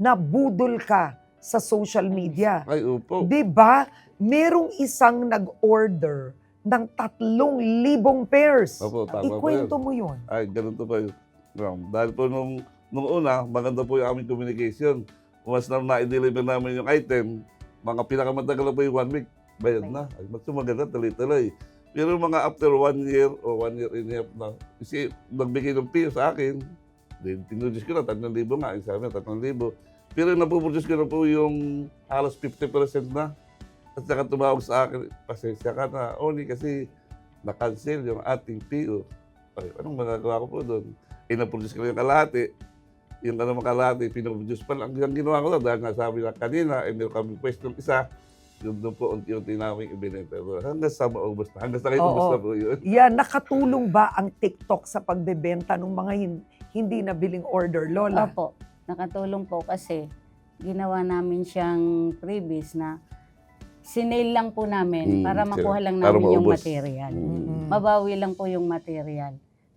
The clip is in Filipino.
nabudol ka sa social media. Ay, opo. 'Di ba? Merong isang nag-order ng tatlong libong pairs. Opo, tama po. Ikwento mo yun. Ay, ganun to pa yun. Ma'am, Dahil po nung, nung una, maganda po yung aming communication. Once na na-deliver namin yung item, mga pinakamatagal na po yung one week, bayad na. Ay, mas maganda, tuloy-tuloy. Pero mga after one year o one year and a half na, kasi nagbigay ng PO sa akin, then pinroduce ko na, 3,000 nga, sabi na, 3,000. Pero napoproduce ko na po yung halos 50% na. At saka tumawag sa akin, pasensya ka na, Oni, kasi na-cancel yung ating PO. Ay, anong magagawa ko po doon? Ina-produce ko yung kalahati. Yung ano mga kalahati, pinoproduce pa lang. Yung ginawa ko lang, dahil nga sabi na kanina, eh, meron kami pwestong isa, yun doon po unti-unti namin ibinenta. Hanggang sa maubos na. Hanggang sa Oo. ubos na po yun. Yan, nakatulong ba ang TikTok sa pagbebenta ng mga hin- hindi nabiling order, Lola? Opo, nakatulong po kasi ginawa namin siyang freebies na sinail lang po namin Hmm, para makuha lang para namin yung maubos. material. Mm. Mm. Mabawi lang po yung material.